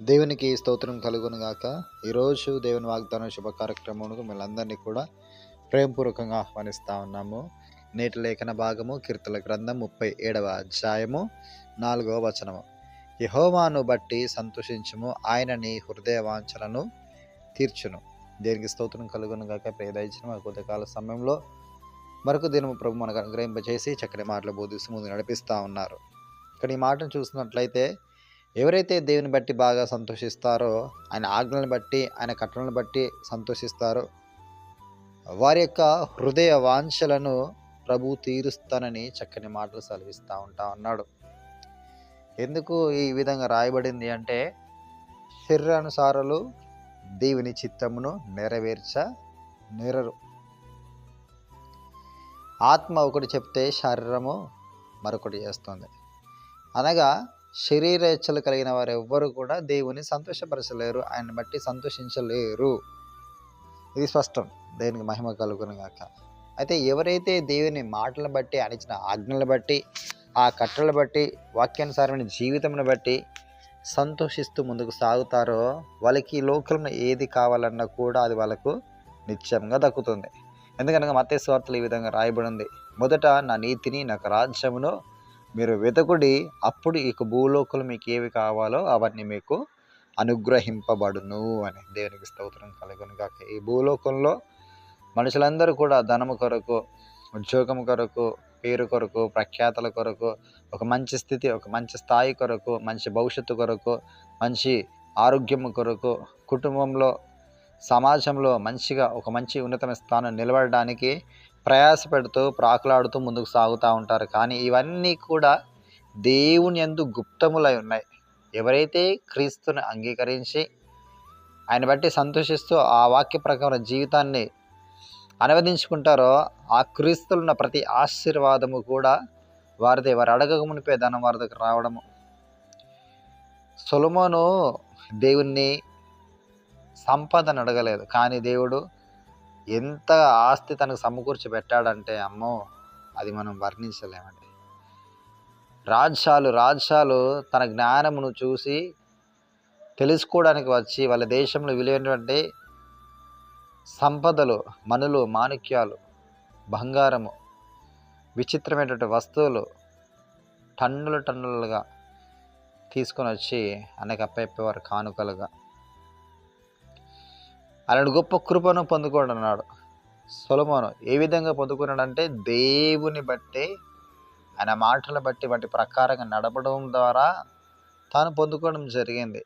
దేవునికి స్తోత్రం కలుగును గాక ఈరోజు దేవుని వాగ్దాన శుభ కార్యక్రమమునకు మిమ్మల్ని కూడా ప్రేమపూర్వకంగా ఆహ్వానిస్తూ ఉన్నాము. నేటి లేఖన భాగము కీర్తన గ్రంథం ముప్పై ఏడవ అధ్యాయము నాలుగవ వచనము. యహోవాను బట్టి సంతోషించము ఆయనని హృదయ వాంఛలను తీర్చును. దేనికి స్తోత్రం కలుగును గాక ప్రేదయించిన మా కొద్దికాల సమయంలో మరొక దినము ప్రభు మనకు అనుగ్రహింపజేసి చక్కని మాటలు బోధిస్తూ ముందు నడిపిస్తూ ఉన్నారు. ఇక్కడ ఈ మాటను చూసినట్లయితే ఎవరైతే దేవుని బట్టి బాగా సంతోషిస్తారో ఆయన ఆజ్ఞలను బట్టి ఆయన కట్టలను బట్టి సంతోషిస్తారో వారి యొక్క హృదయ వాంఛలను ప్రభు తీరుస్తానని చక్కని మాటలు సెలవిస్తూ ఉంటా ఉన్నాడు. ఎందుకు ఈ విధంగా రాయబడింది అంటే శరీరానుసారులు దేవుని చిత్తమును నెరవేర్చ నెరరు. ఆత్మ ఒకటి చెప్తే శరీరము మరొకటి చేస్తుంది. అనగా శరీరేచ్ఛలు కలిగిన వారు ఎవ్వరు కూడా దేవుని సంతోషపరచలేరు. ఆయన బట్టి సంతోషించలేరు. ఇది స్పష్టం. దేనికి మహిమ కలుగును కాక అయితే ఎవరైతే దేవుని మాటలను బట్టి అనిచిన ఆజ్ఞలను బట్టి ఆ కట్టలను బట్టి వాక్యానుసారమైన జీవితంను బట్టి సంతోషిస్తూ ముందుకు సాగుతారో వాళ్ళకి ఈ లోకంలో ఏది కావాలన్నా కూడా అది వాళ్ళకు నిత్యంగా దక్కుతుంది. ఎందుకనగా మత్స్య స్వార్థలు ఈ విధంగా రాయబడింది. మొదట నా నీతిని నాకు రాజ్యమును మీరు వెతకుడి అప్పుడు ఇక భూలోకలు మీకు ఏవి కావాలో అవన్నీ మీకు అనుగ్రహింపబడును అని దేవునికి స్తోత్రం కలుగును కాక ఈ భూలోకంలో మనుషులందరూ కూడా ధనము కొరకు ఉద్యోగం కొరకు పేరు కొరకు ప్రఖ్యాతల కొరకు ఒక మంచి స్థితి ఒక మంచి స్థాయి కొరకు మంచి భవిష్యత్తు కొరకు మంచి ఆరోగ్యం కొరకు కుటుంబంలో సమాజంలో మంచిగా ఒక మంచి ఉన్నతమైన స్థానం నిలబడడానికి ప్రయాసపెడుతూ ప్రాకులాడుతూ ముందుకు సాగుతూ ఉంటారు. కానీ ఇవన్నీ కూడా దేవుని ఎందు గుప్తములై ఉన్నాయి. ఎవరైతే క్రీస్తుని అంగీకరించి ఆయన బట్టి సంతోషిస్తూ ఆ వాక్య ప్రకారం జీవితాన్ని అనువదించుకుంటారో ఆ క్రీస్తులున్న ప్రతి ఆశీర్వాదము కూడా వారిది వారు అడగక మునిపే ధనం వారి దగ్గర రావడము. సొలమోను దేవుణ్ణి సంపదను అడగలేదు. కానీ దేవుడు ఎంత ఆస్తి తనకు సమకూర్చి పెట్టాడంటే అమ్మో అది మనం వర్ణించలేమండి. రాజ్యాలు రాజ్యాలు తన జ్ఞానమును చూసి తెలుసుకోవడానికి వచ్చి వాళ్ళ దేశంలో విలువైనటువంటి సంపదలు మనులు మాణిక్యాలు బంగారము విచిత్రమైనటువంటి వస్తువులు టన్నులు టన్నులుగా తీసుకొని వచ్చి అనేక అప్పయ్యేవారు కానుకలుగా అలాంటి గొప్ప కృపను పొందుకోండి అన్నాడు సొలమోను ఏ విధంగా పొందుకున్నాడంటే దేవుని బట్టి ఆయన మాటలు బట్టి వాటి ప్రకారంగా నడపడం ద్వారా తాను పొందుకోవడం జరిగింది.